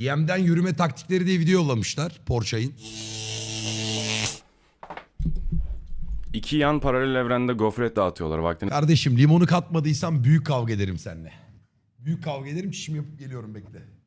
DM'den yürüme taktikleri diye video yollamışlar Porsche'in. İki yan paralel evrende gofret dağıtıyorlar vaktini. Kardeşim limonu katmadıysan büyük kavga ederim seninle. Büyük kavga ederim çişimi yapıp geliyorum bekle.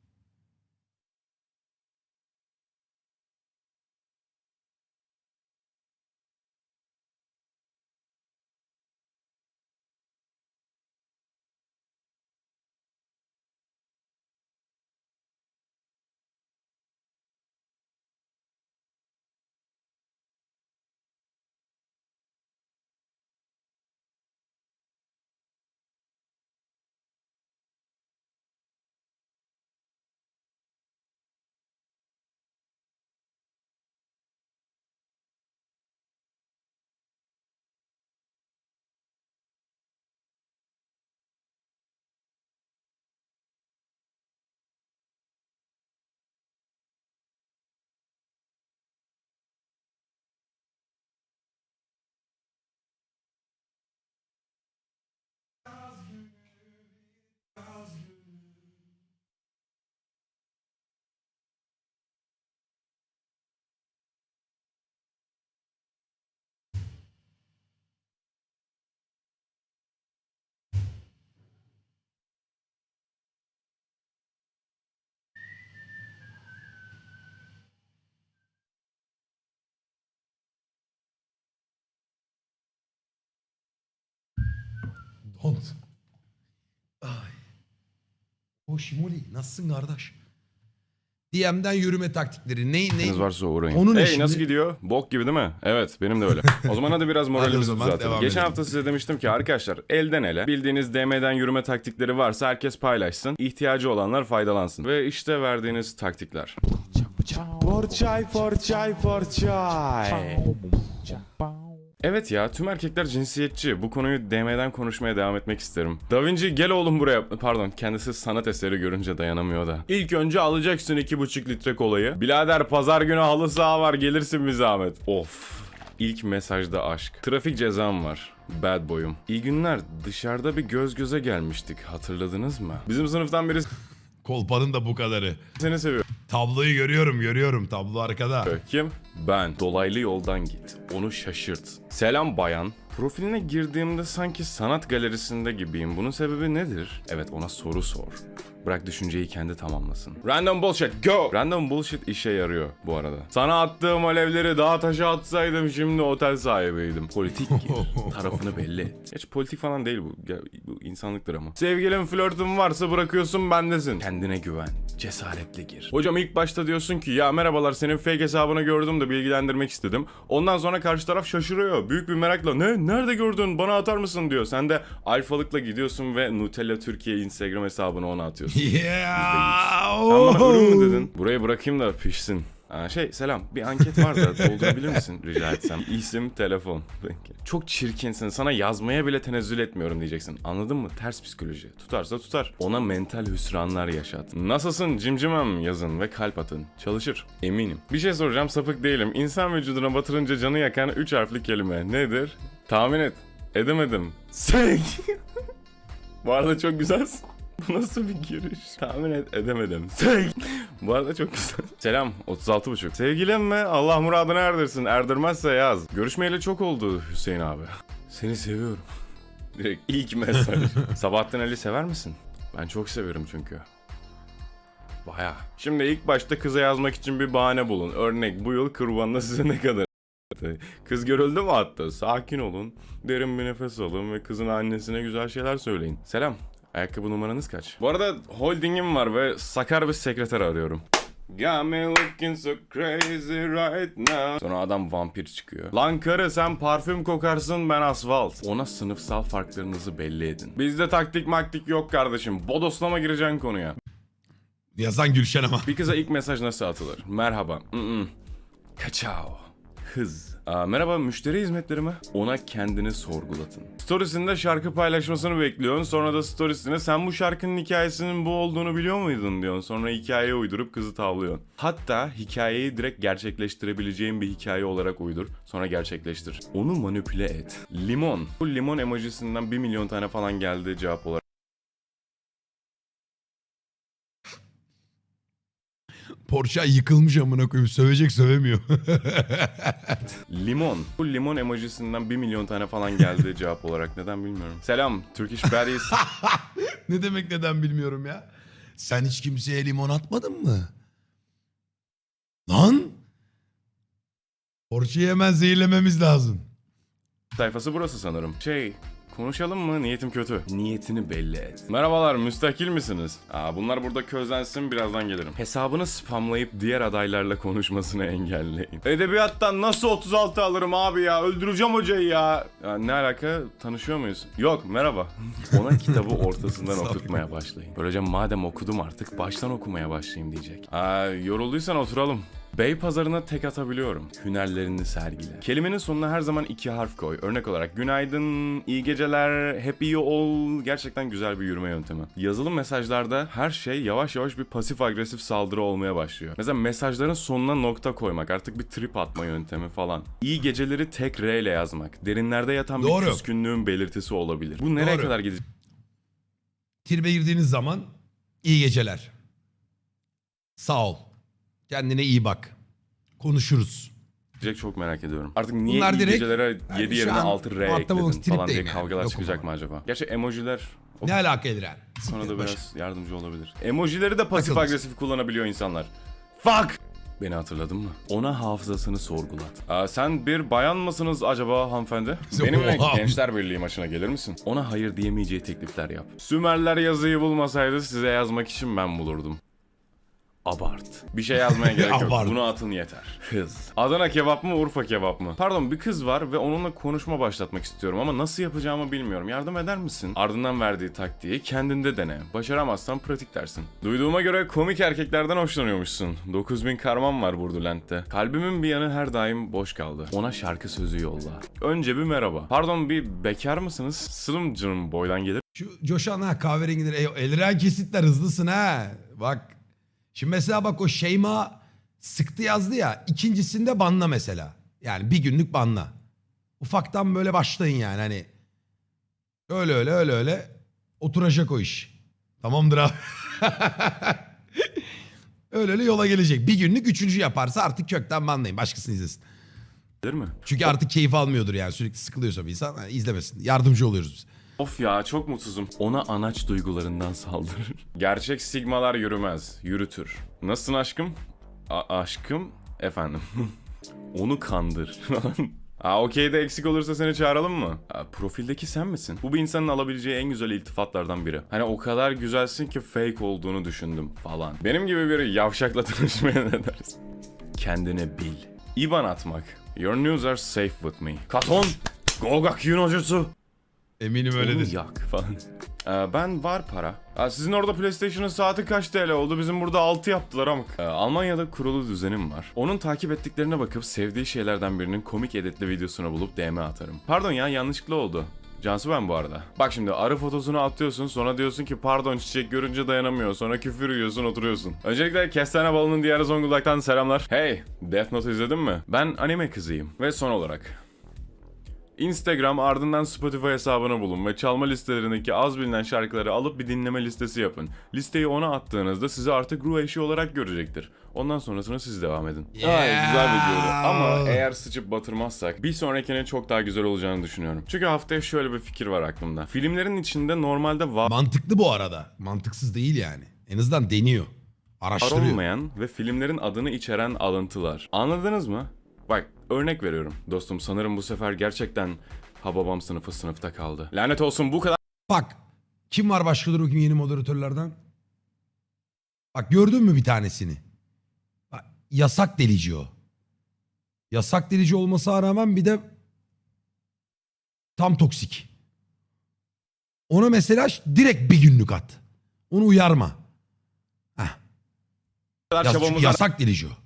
Don't. Ay. O Şimoli nasılsın kardeş? DM'den yürüme taktikleri. Ne, ne? Varsa uğrayın. Onun hey nasıl gidiyor? Bok gibi değil mi? Evet benim de öyle. O zaman hadi biraz moralimizi zaman düzeltelim. Geçen edelim. hafta size demiştim ki arkadaşlar elden ele bildiğiniz DM'den yürüme taktikleri varsa herkes paylaşsın. İhtiyacı olanlar faydalansın. Ve işte verdiğiniz taktikler. Porçay, porçay, porçay. Evet ya tüm erkekler cinsiyetçi. Bu konuyu DM'den konuşmaya devam etmek isterim. Da Vinci gel oğlum buraya. Pardon kendisi sanat eseri görünce dayanamıyor da. İlk önce alacaksın iki buçuk litre kolayı. Birader pazar günü halı saha var gelirsin bir zahmet. Of. İlk mesajda aşk. Trafik cezam var. Bad boyum. İyi günler. Dışarıda bir göz göze gelmiştik. Hatırladınız mı? Bizim sınıftan biri Kolpanın da bu kadarı. seni seviyor. Tabloyu görüyorum görüyorum. Tablo arkada. Kim? Ben. Dolaylı yoldan git. Onu şaşırt. Selam bayan. Profiline girdiğimde sanki sanat galerisinde gibiyim. Bunun sebebi nedir? Evet ona soru sor. Bırak düşünceyi kendi tamamlasın. Random bullshit go! Random bullshit işe yarıyor bu arada. Sana attığım alevleri dağa taşa atsaydım şimdi otel sahibiydim. Politik gir. Tarafını belli et. Geç politik falan değil bu. Ya, bu insanlıktır ama. Sevgilin flörtün varsa bırakıyorsun bendesin. Kendine güven. Cesaretle gir. Hocam ilk başta diyorsun ki ya merhabalar senin fake hesabını gördüm de bilgilendirmek istedim. Ondan sonra karşı taraf şaşırıyor. Büyük bir merakla ne nerede gördün bana atar mısın diyor. Sen de alfalıkla gidiyorsun ve Nutella Türkiye Instagram hesabını ona atıyorsun. Yeah. Sen bana ürün mü dedin? Buraya bırakayım da pişsin. Aa, şey selam bir anket var da doldurabilir misin rica etsem? İsim, telefon. Çok çirkinsin sana yazmaya bile tenezzül etmiyorum diyeceksin. Anladın mı? Ters psikoloji. Tutarsa tutar. Ona mental hüsranlar yaşat. Nasılsın cimcimem yazın ve kalp atın. Çalışır. Eminim. Bir şey soracağım sapık değilim. İnsan vücuduna batırınca canı yakan 3 harfli kelime nedir? Tahmin et. Edemedim. Sek. Bu arada çok güzelsin. Bu nasıl bir giriş? Tahmin et edemedim. Sek. Bu arada çok güzel. Selam 36.5. Sevgilim mi? Allah muradını erdirsin. Erdirmezse yaz. Görüşmeyeli çok oldu Hüseyin abi. Seni seviyorum. Direkt ilk mesaj. Sabahattin Ali sever misin? Ben çok severim çünkü. Baya. Şimdi ilk başta kıza yazmak için bir bahane bulun. Örnek bu yıl kurbanla size ne kadar Kız görüldü mü hatta? Sakin olun. Derin bir nefes alın ve kızın annesine güzel şeyler söyleyin. Selam. Ayakkabı numaranız kaç? Bu arada holdingim var ve sakar bir sekreter arıyorum. Got me looking so crazy right now. Sonra adam vampir çıkıyor. Lan karı sen parfüm kokarsın ben asfalt. Ona sınıfsal farklarınızı belli edin. Bizde taktik maktik yok kardeşim. Bodoslama gireceksin konuya. Yazan Gülşen ama. Bir kıza ilk mesaj nasıl atılır? Merhaba. Mm-mm. Kaçao. Hız. Aa, merhaba müşteri hizmetleri mi? Ona kendini sorgulatın. Storiesinde şarkı paylaşmasını bekliyorsun. Sonra da storiesine sen bu şarkının hikayesinin bu olduğunu biliyor muydun diyorsun. Sonra hikayeye uydurup kızı tavlıyorsun. Hatta hikayeyi direkt gerçekleştirebileceğin bir hikaye olarak uydur. Sonra gerçekleştir. Onu manipüle et. Limon. Bu limon emojisinden 1 milyon tane falan geldi cevap olarak. Porsche yıkılmış amına koyayım. Sövecek sövemiyor. Limon. Bu limon emojisinden 1 milyon tane falan geldi cevap olarak. Neden bilmiyorum. Selam Turkish Baddies. ne demek neden bilmiyorum ya. Sen hiç kimseye limon atmadın mı? Lan? Porsche'yi hemen zehirlememiz lazım. sayfası burası sanırım. Şey, konuşalım mı? Niyetim kötü. Niyetini belli et. Merhabalar, müstakil misiniz? Aa, bunlar burada közlensin, birazdan gelirim. Hesabını spamlayıp diğer adaylarla konuşmasını engelleyin. Edebiyattan nasıl 36 alırım abi ya? Öldüreceğim hocayı ya. ya ne alaka? Tanışıyor muyuz? Yok, merhaba. Ona kitabı ortasından oturtmaya başlayın. Böylece madem okudum artık baştan okumaya başlayayım diyecek. Aa, yorulduysan oturalım. Bey pazarına tek atabiliyorum. Hünerlerini sergile. Kelimenin sonuna her zaman iki harf koy. Örnek olarak günaydın, iyi geceler, hep iyi ol. Gerçekten güzel bir yürüme yöntemi. Yazılı mesajlarda her şey yavaş yavaş bir pasif agresif saldırı olmaya başlıyor. Mesela mesajların sonuna nokta koymak artık bir trip atma yöntemi falan. İyi geceleri tek R ile yazmak. Derinlerde yatan Doğru. bir küskünlüğün belirtisi olabilir. Bu nereye Doğru. kadar gidecek? Tribe girdiğiniz zaman iyi geceler. Sağ ol. Kendine iyi bak. Konuşuruz. çok merak ediyorum. Artık niye Bunlar iyi direkt- gecelere Yani 7 şu yerine an 6 R olmak ekledin falan diye tripteyim yani. kavgalar çıkacak mı acaba? Gerçi emojiler o Ne alaka Ediren? konuda Siktir, boş. biraz yardımcı olabilir. Emojileri de pasif Takılmasın. agresif kullanabiliyor insanlar. Fuck! Beni hatırladın mı? Ona hafızasını sorgulat. Aa, sen bir bayan mısınız acaba hanımefendi? Benimle Oha. Gençler Birliği maçına gelir misin? Ona hayır diyemeyeceği teklifler yap. Sümerler yazıyı bulmasaydı size yazmak için ben bulurdum. Abart. Bir şey yazmaya gerek yok. Abart. Bunu atın yeter. Hız. Adana kebap mı Urfa kebap mı? Pardon bir kız var ve onunla konuşma başlatmak istiyorum ama nasıl yapacağımı bilmiyorum. Yardım eder misin? Ardından verdiği taktiği kendinde dene. Başaramazsan pratik dersin. Duyduğuma göre komik erkeklerden hoşlanıyormuşsun. 9000 karman var Burdulent'te. Kalbimin bir yanı her daim boş kaldı. Ona şarkı sözü yolla. Önce bir merhaba. Pardon bir bekar mısınız? Sılımcının boydan gelir Şu Coşan ha kahverengidir. Eliren kesitler hızlısın ha. Bak. Şimdi mesela bak o Şeyma sıktı yazdı ya. ikincisinde banla mesela. Yani bir günlük banla. Ufaktan böyle başlayın yani hani. Öyle öyle öyle öyle. Oturacak o iş. Tamamdır abi. öyle öyle yola gelecek. Bir günlük üçüncü yaparsa artık kökten banlayın. Başkasını izlesin. mi? Çünkü artık keyif almıyordur yani. Sürekli sıkılıyorsa bir insan ha, izlemesin. Yardımcı oluyoruz biz. Of ya çok mutsuzum. Ona anaç duygularından saldırır. Gerçek sigmalar yürümez, yürütür. Nasılsın aşkım? A- aşkım? Efendim. Onu kandır. Aa okey de eksik olursa seni çağıralım mı? Aa, profildeki sen misin? Bu bir insanın alabileceği en güzel iltifatlardan biri. Hani o kadar güzelsin ki fake olduğunu düşündüm falan. Benim gibi biri yavşakla tanışmaya ne dersin? Kendine bil. İban atmak. Your news are safe with me. Katon! Gogak Yunojutsu! Eminim Onu öyledir. yak falan. Ee, ben var para. Aa, sizin orada PlayStation'ın saati kaç TL oldu? Bizim burada 6 yaptılar ama. Ee, Almanya'da kurulu düzenim var. Onun takip ettiklerine bakıp sevdiği şeylerden birinin komik editli videosunu bulup DM atarım. Pardon ya yanlışlıkla oldu. Cansu ben bu arada. Bak şimdi arı fotosunu atıyorsun sonra diyorsun ki pardon çiçek görünce dayanamıyor. Sonra küfür yiyorsun oturuyorsun. Öncelikle Kestane Balı'nın diğer Zonguldak'tan selamlar. Hey Death Note izledin mi? Ben anime kızıyım. Ve son olarak Instagram ardından Spotify hesabını bulun ve çalma listelerindeki az bilinen şarkıları alıp bir dinleme listesi yapın. Listeyi ona attığınızda sizi artık ruh eşi olarak görecektir. Ondan sonrasına siz devam edin. Yeah. Ay, güzel videoydu. Ama eğer sıçıp batırmazsak bir sonrakinin çok daha güzel olacağını düşünüyorum. Çünkü haftaya şöyle bir fikir var aklımda. Filmlerin içinde normalde var Mantıklı bu arada. Mantıksız değil yani. En azından deniyor. Araştırıyor. olmayan ve filmlerin adını içeren alıntılar. Anladınız mı? Bak örnek veriyorum. Dostum sanırım bu sefer gerçekten Hababam sınıfı sınıfta kaldı. Lanet olsun bu kadar Bak. Kim var başka dur bakayım yeni moderatörlerden? Bak gördün mü bir tanesini? Bak, yasak delici o. Yasak delici olmasına rağmen bir de tam toksik. Ona mesela direkt bir günlük at. Onu uyarma. Heh, çünkü yasak delici o.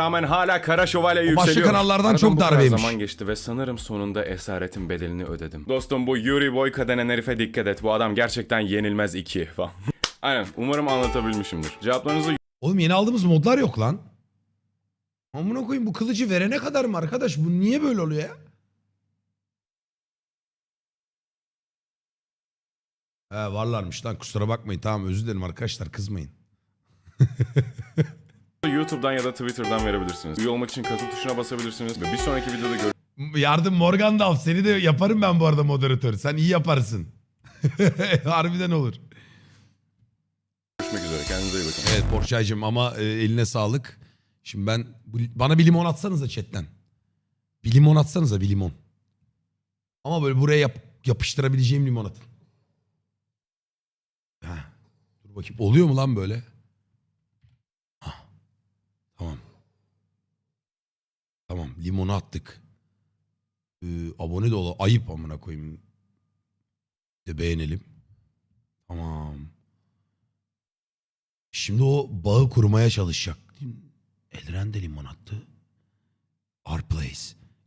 rağmen hala Kara Şövalye yükseliyor. başka kanallardan Aradan çok bu kadar darbeymiş. zaman geçti ve sanırım sonunda esaretin bedelini ödedim. Dostum bu Yuri Boyka denen herife dikkat et. Bu adam gerçekten yenilmez iki falan. Aynen umarım anlatabilmişimdir. Cevaplarınızı Oğlum yeni aldığımız modlar yok lan. Amına koyayım bu kılıcı verene kadar mı arkadaş? Bu niye böyle oluyor ya? He varlarmış lan kusura bakmayın tamam özür dilerim arkadaşlar kızmayın. YouTube'dan ya da Twitter'dan verebilirsiniz. Üye olmak için katıl tuşuna basabilirsiniz. Ve bir sonraki videoda Yardım Morgandalf seni de yaparım ben bu arada moderatör. Sen iyi yaparsın. Harbiden olur. görüşmek üzere. Kendinize iyi bakın. Evet Porçaycığım ama e, eline sağlık. Şimdi ben bu- bana bir limon atsanıza chatten. Bir limon atsanıza bir limon. Ama böyle buraya yap- yapıştırabileceğim limon atın. Heh. Dur bakayım oluyor mu lan böyle? Hah. Tamam. Tamam limonu attık. Ee, abone de ol. Ayıp amına koyayım. De beğenelim. Tamam. Şimdi o bağı kurmaya çalışacak. Elren de limon attı. Our place.